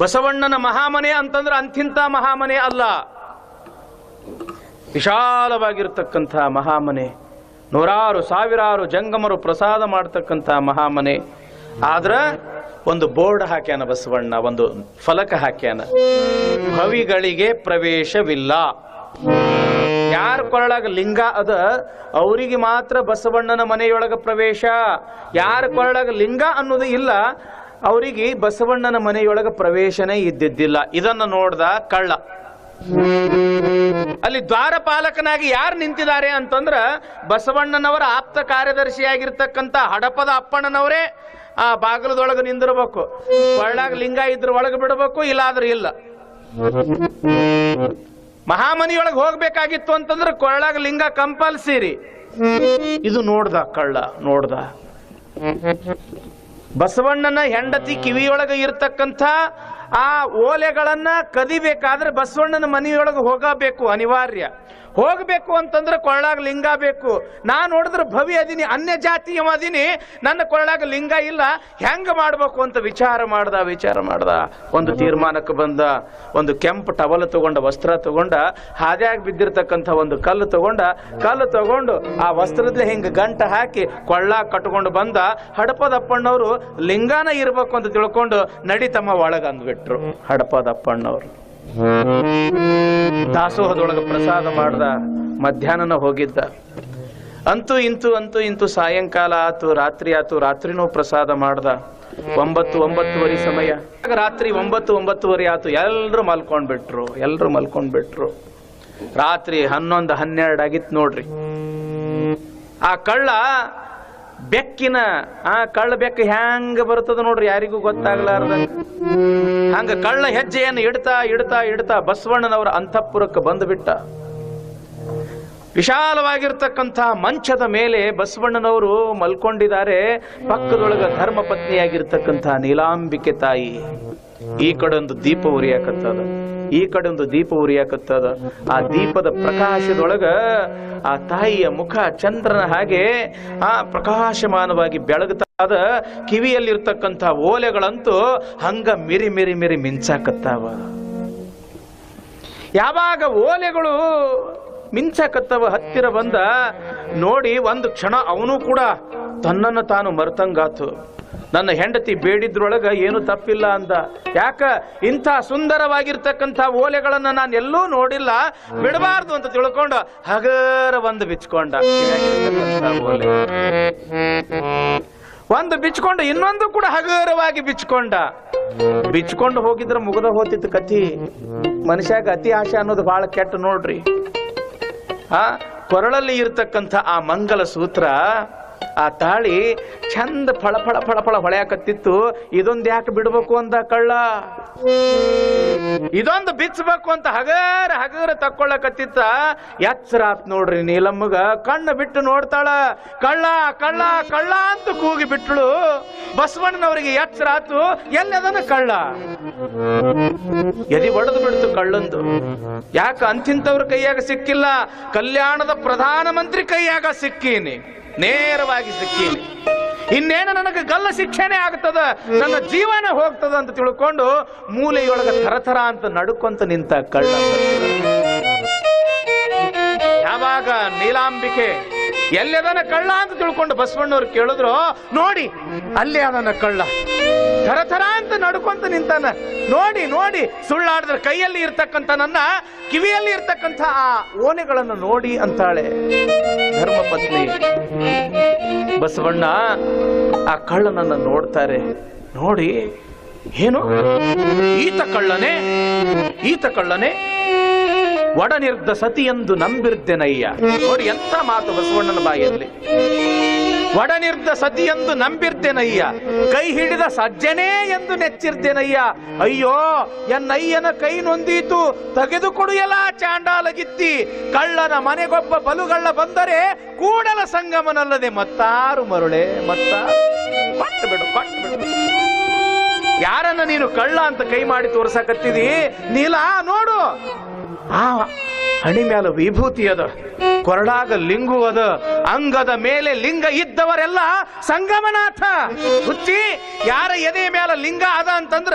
ಬಸವಣ್ಣನ ಮಹಾಮನೆ ಅಂತಂದ್ರೆ ಅಂಥಿಂಥ ಮಹಾಮನೆ ಅಲ್ಲ. ವಿಶಾಲವಾಗಿರ್ತಕ್ಕಂಥ ಮಹಾಮನೆ. ನೂರಾರು, ಸಾವಿರಾರು ಜಂಗಮರು ಪ್ರಸಾದ ಮಾಡ್ತಕ್ಕಂಥ ಮಹಾಮನೆ. ಆದ್ರ ಒಂದು ಬೋರ್ಡ್ ಹಾಕ್ಯಾನ ಬಸವಣ್ಣ, ಒಂದು ಫಲಕ ಹಾಕ್ಯಾನ. ಭವಿಗಳಿಗೆ ಪ್ರವೇಶವಿಲ್ಲ. ಯಾರ ಕೊರಳಾಗ ಲಿಂಗ ಅದ, ಅವರಿಗೆ ಮಾತ್ರ ಬಸವಣ್ಣನ ಮನೆಯೊಳಗ ಪ್ರವೇಶ. ಯಾರ ಕೊರಳಾಗ ಲಿಂಗ ಅನ್ನೋದು ಇಲ್ಲ ಅವರಿಗೆ ಬಸವಣ್ಣನ ಮನೆಯೊಳಗೆ ಪ್ರವೇಶನೇ ಇದ್ದಿದ್ದಿಲ್ಲ. ಇದನ್ನ ನೋಡ್ದ ಕಳ್ಳ. ಅಲ್ಲಿ ದ್ವಾರಪಾಲಕನಾಗಿ ಯಾರು ನಿಂತಿದ್ದಾರೆ ಅಂತಂದ್ರ ಬಸವಣ್ಣನವರ ಆಪ್ತ ಕಾರ್ಯದರ್ಶಿಯಾಗಿರ್ತಕ್ಕಂಥ ಹಡಪದ ಅಪ್ಪಣ್ಣನವರೇ ಆ ಬಾಗಿಲದೊಳಗೆ ನಿಂದಿರ್ಬೇಕು. ಒಳ್ಳಾಗ ಲಿಂಗ ಇದ್ರ ಒಳಗೆ ಬಿಡಬೇಕು, ಇಲ್ಲಾದ್ರೂ ಇಲ್ಲ. ಮಹಾಮನಿಯೊಳಗೆ ಹೋಗ್ಬೇಕಾಗಿತ್ತು ಅಂತಂದ್ರೆ ಕೊಳ್ಳಾಗ ಲಿಂಗ ಕಂಪಲ್ಸರಿ. ಇದು ನೋಡ್ದ ಕಳ್ಳ, ನೋಡ್ದ. ಬಸವಣ್ಣನ ಹೆಂಡತಿ ಕಿವಿಯೊಳಗೆ ಇರ್ತಕ್ಕಂಥ ಆ ಓಲೆಗಳನ್ನ ಕದಿಬೇಕಾದ್ರೆ ಬಸವಣ್ಣನ ಮನೆಯೊಳಗೆ ಹೋಗಬೇಕು, ಅನಿವಾರ್ಯ. ಹೋಗಬೇಕು ಅಂತಂದ್ರೆ ಕೊಳ್ಳಾಗ ಲಿಂಗ ಬೇಕು. ನಾನು ನೋಡಿದ್ರೆ ಭವಿ ಅದೀನಿ ಅನ್ಯ ಜಾತಿಯವ ಅದೀನಿ ನನ್ನ ಕೊಳ್ಳಾಗ ಲಿಂಗ ಇಲ್ಲ. ಹೆಂಗೆ ಮಾಡ್ಬೇಕು ಅಂತ ವಿಚಾರ ಮಾಡ್ದ ವಿಚಾರ ಮಾಡ್ದ. ಒಂದು ತೀರ್ಮಾನಕ್ಕೆ ಬಂದ, ಒಂದು ಕೆಂಪು ಟವಲ್ ತಗೊಂಡ, ವಸ್ತ್ರ ತಗೊಂಡ, ಹಾದ್ಯಾಗ ಬಿದ್ದಿರ್ತಕ್ಕಂಥ ಒಂದು ಕಲ್ಲು ತಗೊಂಡ, ಕಲ್ಲು ತಗೊಂಡು ಆ ವಸ್ತ್ರದಲ್ಲಿ ಹಿಂಗೆ ಗಂಟ ಹಾಕಿ ಕೊಳ್ಳ ಕಟ್ಕೊಂಡು ಬಂದ, ಹಡಪದಪ್ಪಣ್ಣವರು ಲಿಂಗಾನ ಇರ್ಬೇಕು ಅಂತ ತಿಳ್ಕೊಂಡು ನಡಿತಮ್ಮ ಒಳಗ ಅಂದ್ಬಿಟ್ರು ಹಡಪದಪ್ಪಣ್ಣವರು ದಾಸೋಹದೊಳಗೆ ಪ್ರಸಾದ ಮಾಡ್ದ ಮಧ್ಯಾಹ್ನನ ಹೋಗಿದ್ದ. ಅಂತೂ ಇಂತು ಅಂತೂ ಇಂತು ಸಾಯಂಕಾಲ ಆತು, ರಾತ್ರಿ ಆತು, ರಾತ್ರಿನೂ ಪ್ರಸಾದ ಮಾಡ್ದ. ಒಂಬತ್ತು, ಒಂಬತ್ತುವರೆ ಸಮಯ. ರಾತ್ರಿ ಒಂಬತ್ತು, ಒಂಬತ್ತುವರೆ ಆತು, ಎಲ್ರು ಮಲ್ಕೊಂಡ್ಬಿಟ್ರು ಎಲ್ರು ಮಲ್ಕೊಂಡ್ಬಿಟ್ರು. ರಾತ್ರಿ ಹನ್ನೊಂದು, ಹನ್ನೆರಡು ಆಗಿತ್ತು ನೋಡ್ರಿ. ಆ ಕಳ್ಳ ಬೆಕ್ಕಿನ, ಆ ಕಳ್ಳ ಬೆಕ್ಕ ಹ್ಯಾಂಗ ಬರ್ತದ ನೋಡ್ರಿ, ಯಾರಿಗೂ ಗೊತ್ತಾಗ್ಲಾರ್ದಂಗ ಹಂಗ ಕಳ್ಳ ಹೆಜ್ಜೆಯನ್ನು ಇಡ್ತಾ ಇಡ್ತಾ ಇಡ್ತಾ ಬಸವಣ್ಣನವರ ಅಂತಃಪುರಕ್ಕೆ ಬಂದುಬಿಟ್ಟ. ವಿಶಾಲವಾಗಿರ್ತಕ್ಕಂಥ ಮಂಚದ ಮೇಲೆ ಬಸವಣ್ಣನವರು ಮಲ್ಕೊಂಡಿದ್ದಾರೆ. ಪಕ್ಕದೊಳಗ ಧರ್ಮ ಪತ್ನಿಯಾಗಿರ್ತಕ್ಕಂಥ ನೀಲಾಂಬಿಕೆ ತಾಯಿ. ಈ ಕಡೆ ಒಂದು ದೀಪ ಉರಿಯಾಕತ್ತದ ಈ ಕಡೆ ಒಂದು ದೀಪ ಉರಿಯಾಕತ್ತದ. ಆ ದೀಪದ ಪ್ರಕಾಶದೊಳಗ ಆ ತಾಯಿಯ ಮುಖ ಚಂದ್ರನ ಹಾಗೆ ಆ ಪ್ರಕಾಶಮಾನವಾಗಿ ಬೆಳಗ್ತಾದ ಕಿವಿಯಲ್ಲಿರ್ತಕ್ಕಂಥ ಓಲೆಗಳಂತೂ ಹಂಗ ಮಿರಿ ಮಿರಿ ಮಿರಿ ಮಿಂಚಾಕತ್ತಾವ. ಯಾವಾಗ ಓಲೆಗಳು ಮಿಂಚಾಕತ್ತವ ಹತ್ತಿರ ಬಂದ ನೋಡಿ ಒಂದು ಕ್ಷಣ ಅವನು ಕೂಡ ತನ್ನನ್ನು ತಾನು ಮರ್ತಂಗಾತು. ನನ್ನ ಹೆಂಡತಿ ಬೇಡಿದ್ರೊಳಗೆ ಏನು ತಪ್ಪಿಲ್ಲ ಅಂದ. ಯಾಕ? ಇಂಥ ಸುಂದರವಾಗಿರ್ತಕ್ಕಂಥ ಓಲೆಗಳನ್ನು ನಾನು ಎಲ್ಲೂ ನೋಡಿಲ್ಲ. ಬಿಡಬಾರ್ದು ಅಂತ ತಿಳ್ಕೊಂಡು ಹಗರ ಒಂದು ಬಿಚ್ಕೊಂಡ ಒಂದು ಬಿಚ್ಕೊಂಡು ಇನ್ನೊಂದು ಕೂಡ ಹಗರವಾಗಿ ಬಿಚ್ಕೊಂಡ ಬಿಚ್ಕೊಂಡು ಹೋಗಿದ್ರೆ ಮುಗದ ಹೋತಿತ್ತು ಕತಿ ಮನುಷ್ಯಾಗ ಅತಿ ಆಶೆ ಅನ್ನೋದು ಬಹಳ ಕೆಟ್ಟ ನೋಡ್ರಿ. ಆ, ಕೊರಳಲ್ಲಿ ಇರ್ತಕ್ಕಂಥ ಆ ಮಂಗಲ ಸೂತ್ರ ಆ ತಾಳಿ ಚಂದ ಫಳ ಫಳ ಫಳ ಫಳ ಹೊಳೆಯಾಕತ್ತಿತ್ತು. ಇದೊಂದು ಯಾಕೆ ಬಿಡ್ಬೇಕು ಅಂತ ಕಳ್ಳ? ಇದೊಂದು ಬಿಚ್ಚಬೇಕು ಅಂತ ಹಗರ ಹಗರ ತಕ್ಕೊಳ್ಳಕತ್ತಿತ್ತ ಎಚ್ಚರ ಆತ್ ನೋಡ್ರಿ ನೀಲಮ್ಮಗ, ಕಣ್ಣು ಬಿಟ್ಟು ನೋಡ್ತಾಳ. ಕಳ್ಳ ಕಳ್ಳ ಕಳ್ಳ ಅಂತ ಕೂಗಿ ಬಿಟ್ಳು ಬಸವಣ್ಣನವರಿಗೆ ಎಚ್ಚರ ಆತು, ಎಲ್ಲದನ ಕಳ್ಳ? ಎದಿ ಒಡೆದು ಬಿಡ್ತು ಕಳ್ಳಂದು. ಯಾಕ ಅಂತಿಂತವ್ರ ಕೈಯಾಗ ಸಿಕ್ಕಿಲ್ಲ? ಕಲ್ಯಾಣದ ಪ್ರಧಾನಮಂತ್ರಿ ಕೈಯಾಗ ಸಿಕ್ಕೀನಿ, ನೇರವಾಗಿ ಸಿಕ್ಕೀನಿ. ಇನ್ನೇನು ನನಗೆ ಗಲ್ಲ ಶಿಕ್ಷೆನೇ ಆಗ್ತದ? ನನ್ನ ಜೀವನ ಹೋಗ್ತದ ಅಂತ ತಿಳ್ಕೊಂಡು ಮೂಲೆಯೊಳಗ ಥರಥರ ಅಂತ ನಡ್ಕೊಂತ ನಿಂತ ಕಳ್ಳ ಯಾವಾಗ ನೀಲಾಂಬಿಕೆ ಎಲ್ಲದನ ಕಳ್ಳ ಅಂತ ತಿಳ್ಕೊಂಡು ಬಸವಣ್ಣವ್ರು ಕೇಳಿದ್ರು, ನೋಡಿ, ಅಲ್ಲಿ ಅದನ್ನ ಕಳ್ಳ. ಥರ ಥರ ಅಂತ ನಡ್ಕೊಂತ ನಿಂತಾನ. ನೋಡಿ ನೋಡಿ, ಸುಳ್ಳಾಡಿದ್ರೆ ಕೈಯಲ್ಲಿ ಇರ್ತಕ್ಕಂಥ ನನ್ನ, ಕಿವಿಯಲ್ಲಿ ಇರ್ತಕ್ಕಂಥ ಆ ಓನೆಗಳನ್ನು ನೋಡಿ ಅಂತಾಳೆ ಧರ್ಮಪತ್ನಿ. ಬಸವಣ್ಣ, ಆ ಕಳ್ಳನನ್ನ ನೋಡ್ತಾರೆ. ನೋಡಿ, ಏನು? ಈತ ಕಳ್ಳನೆ? ಈತ ಕಳ್ಳನೆ? ಒಡನಿರ್ದ ಎಂದು ನಂಬಿರ್ದೆನಯ್ಯ ನೋಡಿ ಎಂತ ಮಾತು ಬಸವಣ್ಣನ ಬಾಯಲ್ಲಿ. ಒಡನಿರ್ದ ಎಂದು ನಂಬಿರ್ದೆನಯ್ಯ ಕೈ ಹಿಡಿದ ಸಜ್ಜನೇ ಎಂದು ನೆಚ್ಚಿರ್ತೇನಯ್ಯ. ಅಯ್ಯೋ, ಎನ್ನಯ್ಯನ ಕೈ ನೊಂದೀತು, ತೆಗೆದುಕೊಡು ಎಲ್ಲ ಚಾಂಡಾಲಗಿತ್ತಿ. ಕಳ್ಳನ ಮನೆಗೊಬ್ಬ ಬಲುಗಳ್ಳ ಬಂದರೆ ಕೂಡಲ ಸಂಗಮನಲ್ಲದೆ ಮತ್ತಾರು ಮರುಳೆ, ಮತ್ತ ಬಿಡು ಬಿಡು ಯಾರನ್ನ ನೀನು ಕಳ್ಳ ಅಂತ ಕೈ ಮಾಡಿ ತೋರ್ಸಕತ್ತಿದಿ? ನೀಲ, ನೋಡು. ಆ ಹಣಿ ಮ್ಯಾಲ ವಿಭೂತಿ ಅದ. ಕೊರಡಾಗ ಲಿಂಗು ಅದ. ಅಂಗದ ಮೇಲೆ ಲಿಂಗ ಇದ್ದವರೆಲ್ಲ ಸಂಗಮನಾಥ. ಹುಚ್ಚಿ, ಯಾರ ಎದೆ ಮ್ಯಾಲ ಲಿಂಗ ಅದ ಅಂತಂದ್ರ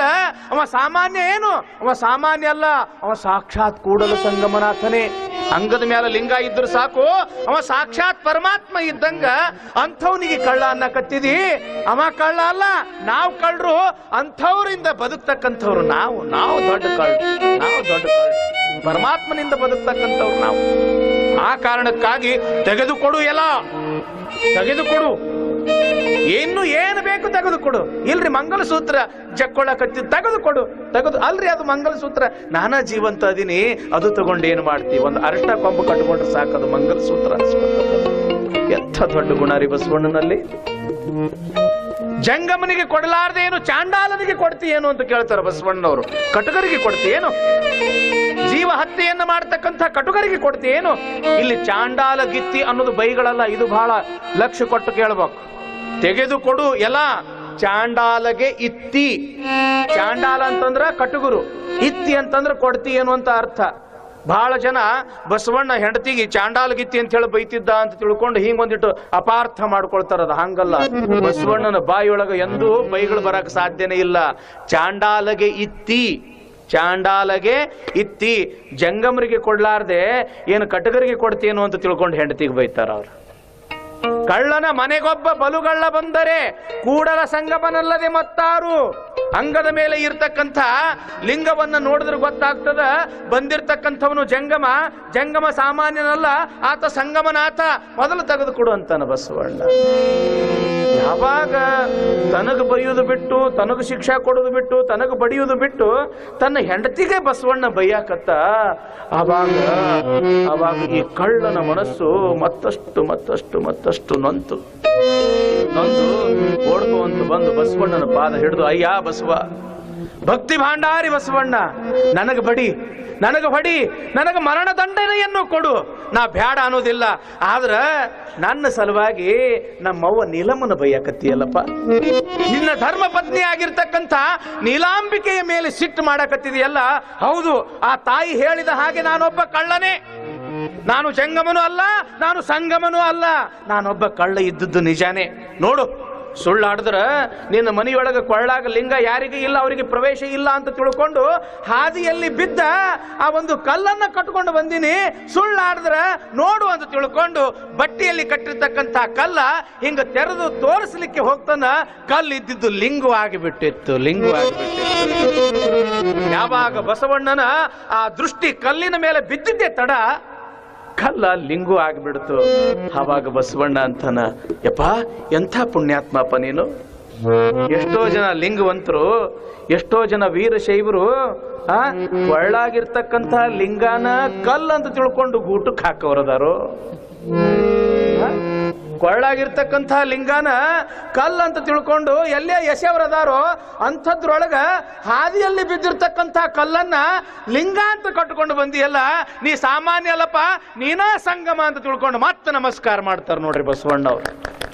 ಅವ ಸಾಮಾನ್ಯ ಏನು? ಅವ ಸಾಮಾನ್ಯ ಅಲ್ಲ. ಅವ ಸಾಕ್ಷಾತ್ ಕೂಡಲು ಸಂಗಮನಾಥನೇ. ಅಂಗದ ಮೇಲೆ ಲಿಂಗ ಇದ್ರು ಸಾಕು. ಅವ ಸಾಕ್ಷಾತ್ ಪರಮಾತ್ಮ ಇದ್ದಂಗ ಅಂಥವ್ನಿಗೆ ಕಳ್ಳ ಅನ್ನ ಕತ್ತಿದಿ ಅವ ಕಳ್ಳ ಅಲ್ಲ. ನಾವು ಕಳ್ಳರು ಅಂಥವ್ರಿಂದ ಬದುಕ್ತಕ್ಕಂಥವ್ರು ನಾವು. ನಾವು ದೊಡ್ಡ ಕಳ್ಳ. ನಾವು ದೊಡ್ಡ ಕಳ್ಳ. ಪರಮಾತ್ಮನಿಂದ ಬದುಕ್ತಕ್ಕಂಥವ್ರು ನಾವು. ಆ ಕಾರಣಕ್ಕಾಗಿ ತೆಗೆದುಕೊಡು ಎಲ್ಲ. ತೆಗೆದುಕೊಡು. ಇನ್ನು ಏನು ಬೇಕು ತೆಗೆದುಕೊಡು. ಇಲ್ರಿ ಮಂಗಲಸೂತ್ರ ಜಕ್ಕೊಳ್ಳಕತ್ತಿ ತೆಗೆದುಕೊಡು. ತೆಗೆದು ಅಲ್ರಿ ಅದು ಮಂಗಲಸೂತ್ರ. ನಾನಾ ಜೀವಂತ ಅದೀನಿ. ಅದು ತಗೊಂಡು ಏನು ಮಾಡ್ತೀವಿ ಒಂದು ಅರಟ ಕೊಂಬು ಕಟ್ಕೊಂಡ್ರೆ ಸಾಕದು ಮಂಗಲಸೂತ್ರ. ಎಂಥ ದೊಡ್ಡ ಗುಣ ರೀ ಬಸವಣ್ಣನಲ್ಲಿ. ಜಂಗಮನಿಗೆ ಕೊಡಲಾರ್ದೇನು, ಚಾಂಡಾಲನಿಗೆ ಕೊಡ್ತೀಯೇನು ಅಂತ ಕೇಳ್ತಾರೆ ಬಸವಣ್ಣನವರು ಕಟಗರಿಗೆ ಕೊಡ್ತೀಯೇನು? ಹತ್ಯೆಯನ್ನ ಮಾಡ್ತಕ್ಕಂಥ ಕಟುಕರಿಗೆ ಕೊಡ್ತೀಯೇನು? ಇಲ್ಲಿ ಚಾಂಡಾಲ ಗಿತ್ತಿ ಅನ್ನೋದು ಬೈಗಳಲ್ಲ, ಇದು ಬಹಳ ಲಕ್ಷ್ಯ ಕೊಟ್ಟು ಕೇಳಬೇಕು. ತೆಗೆದುಕೊಡು ಎಲ್ಲ. ಚಾಂಡಾಲಗೆ ಇತ್ತಿ. ಚಾಂಡಾಲ ಅಂತಂದ್ರ ಕಟುಗುರು. ಇತ್ತಿ ಅಂತಂದ್ರೆ ಕೊಡ್ತಿ ಏನು ಅಂತ ಅರ್ಥ. ಬಹಳ ಜನ ಬಸವಣ್ಣ ಹೆಂಡತಿಗೆ ಚಾಂಡಾಲ ಗಿತ್ತಿ ಅಂತ ಹೇಳಿ ಬೈತಿದ್ದ ಅಂತ ತಿಳ್ಕೊಂಡು ಹಿಂಗೊಂದಿಟ್ಟು ಅಪಾರ್ಥ ಮಾಡ್ಕೊಳ್ತಾರ ಅದು ಹಂಗಲ್ಲ. ಬಸವಣ್ಣನ ಬಾಯಿಯೊಳಗ ಎಂದೂ ಬೈಗಳು ಬರಕ್ ಸಾಧ್ಯನೇ ಇಲ್ಲ. ಚಾಂಡಾಲಗೆ ಇತ್ತಿ. ಚಾಂಡಾಲಗೆ ಇತ್ತಿ, ಜಂಗಮರಿಗೆ ಕೊಡ್ಲಾರ್ದೆ ಏನು ಕಟಗರಿಗೆ ಕೊಡ್ತೀನೋ ಅಂತ ತಿಳ್ಕೊಂಡು ಹೆಂಡತಿಗೆ ಬೈತಾರ ಅವ್ರು. ಕಳ್ಳನ ಮನೆಗೊಬ್ಬ ಬಲುಗಳ್ಳ ಬಂದರೆ ಕೂಡಲ ಸಂಗಮನಲ್ಲದೆ ಮತ್ತಾರು. ಅಂಗದ ಮೇಲೆ ಇರ್ತಕ್ಕಂಥ ಲಿಂಗವನ್ನ ನೋಡಿದ್ರೆ ಗೊತ್ತಾಗ್ತದ, ಬಂದಿರ್ತಕ್ಕಂಥವನು ಜಂಗಮ ಜಂಗಮ ಸಾಮಾನ್ಯನಲ್ಲ, ಆತ ಸಂಗಮನಾಥ, ಮೊದಲು ತೆಗೆದುಕೊಡು ಅಂತಾನ ಬಸವಣ್ಣ. ಯಾವಾಗ ತನಗೆ ಬೈಯೋದು ಬಿಟ್ಟು, ತನಗೆ ಶಿಕ್ಷೆ ಕೊಡೋದು ಬಿಟ್ಟು, ತನಗೆ ಬಡಿಯೋದು ಬಿಟ್ಟು, ತನ್ನ ಹೆಂಡತಿಗೆ ಬಸವಣ್ಣ ಬೈಯಾಕತ್ತ, ಆವಾಗ ಆವಾಗ ಈ ಕಳ್ಳನ ಮನಸ್ಸು ಮತ್ತಷ್ಟು ಮತ್ತಷ್ಟು ಮತ್ತಷ್ಟು ನೊಂತು. ನೊಂದು, ಓಡ್ಕೊಂತ, ಬಂದು ಬಸವಣ್ಣನ ಪಾದ ಹಿಡಿದು, ಅಯ್ಯ ಬಸವ, ಭಕ್ತಿ ಭಾಂಡಾರಿ ಬಸವಣ್ಣ, ನನಗೆ ಬಡಿ ನನಗ ಹೊಡಿ, ನನಗೆ ಮರಣ ದಂಡನೆಯನ್ನು ಕೊಡು. ನಾ ಬ್ಯಾಡ ಅನ್ನೋದಿಲ್ಲ. ಆದ್ರ ನನ್ನ ಸಲುವಾಗಿ ನಮ್ಮವ್ವ ನೀಲಮ್ಮನ ಬೈಯಕತ್ತಿಯಲ್ಲಪ್ಪ. ನಿನ್ನ ಧರ್ಮ ಪತ್ನಿ ಆಗಿರ್ತಕ್ಕಂಥ ನೀಲಾಂಬಿಕೆಯ ಮೇಲೆ ಸಿಟ್ಟು ಮಾಡಕತ್ತಿದೆಯಲ್ಲ? ಹೌದು, ಆ ತಾಯಿ ಹೇಳಿದ ಹಾಗೆ ನಾನೊಬ್ಬ ಕಳ್ಳನೇ. ನಾನು ಜಂಗಮನು ಅಲ್ಲ, ನಾನು ಸಂಗಮನು ಅಲ್ಲ. ನಾನೊಬ್ಬ ಕಳ್ಳ ಇದ್ದದ್ದು ನಿಜಾನೇ. ನೋಡು. ಸುಳ್ಳಾಡಿದ್ರ ನಿನ್ನ ಮನೆಯೊಳಗ ಕೊಳ್ಳಾಗ ಲಿಂಗ ಯಾರಿಗೆ ಇಲ್ಲ, ಅವರಿಗೆ ಪ್ರವೇಶ ಇಲ್ಲ ಅಂತ ತಿಳ್ಕೊಂಡು ಹಾದಿಯಲ್ಲಿ ಬಿದ್ದ ಆ ಒಂದು ಕಲ್ಲನ್ನ ಕಟ್ಕೊಂಡು ಬಂದಿನಿ. ಸುಳ್ಳಾಡಿದ್ರ ನೋಡು ಅಂತ ತಿಳ್ಕೊಂಡು ಬಟ್ಟೆಯಲ್ಲಿ ಕಟ್ಟಿರ್ತಕ್ಕಂಥ ಕಲ್ಲ ಹಿಂಗ ತೆರೆದು ತೋರಿಸಲಿಕ್ಕೆ ಹೋಗ್ತಾನ. ಕಲ್ಲು ಇದ್ದಿದ್ದು ಲಿಂಗು ಆಗಿಬಿಟ್ಟಿತ್ತು ಲಿಂಗು ಆಗಿಬಿಟ್ಟಿತ್ತು. ಯಾವಾಗ ಬಸವಣ್ಣನ ಆ ದೃಷ್ಟಿ ಕಲ್ಲಿನ ಮೇಲೆ ಬಿದ್ದಿದ್ದೆ ತಡ. ಕಲ್ಲ ಲಿಂಗು ಆಗ್ಬಿಡ್ತು. ಅವಾಗ ಬಸವಣ್ಣ ಅಂತನ, ಯಪ್ಪ, ಎಂಥ ಪುಣ್ಯಾತ್ಮಪ್ಪ ನೀನು? ಎಷ್ಟೋ ಜನ ಲಿಂಗವಂತರು, ಎಷ್ಟೋ ಜನ ವೀರಶೈವರು ಆ, ಒಳ್ಳಾಗಿರ್ತಕ್ಕಂಥ ಲಿಂಗಾನ ಕಲ್ಲ ಅಂತ ತಿಳ್ಕೊಂಡು ಗೂಟಕ್ಕೆ ಹಾಕೋರದಾರು ಕೊಳ್ಳಾಗಿರ್ತಕ್ಕಂಥ ಲಿಂಗಾನ ಕಲ್ಲು ಅಂತ ತಿಳ್ಕೊಂಡು ಎಲ್ಲೇ ಯಶವರದಾರೋ ಅಂಥದ್ರೊಳಗ ಹಾದಿಯಲ್ಲಿ ಬಿದ್ದಿರ್ತಕ್ಕಂಥ ಕಲ್ಲನ್ನ ಲಿಂಗ ಅಂತ ಕಟ್ಕೊಂಡು ಬಂದಿಯಲ್ಲ, ನೀ ಸಾಮಾನ್ಯ ಅಲ್ಲಪ್ಪ, ನೀನಾ ಸಂಗಮ ಅಂತ ತಿಳ್ಕೊಂಡು ಮತ್ತೆ ನಮಸ್ಕಾರ ಮಾಡ್ತಾರೆ ನೋಡ್ರಿ ಬಸವಣ್ಣ ಅವ್ರು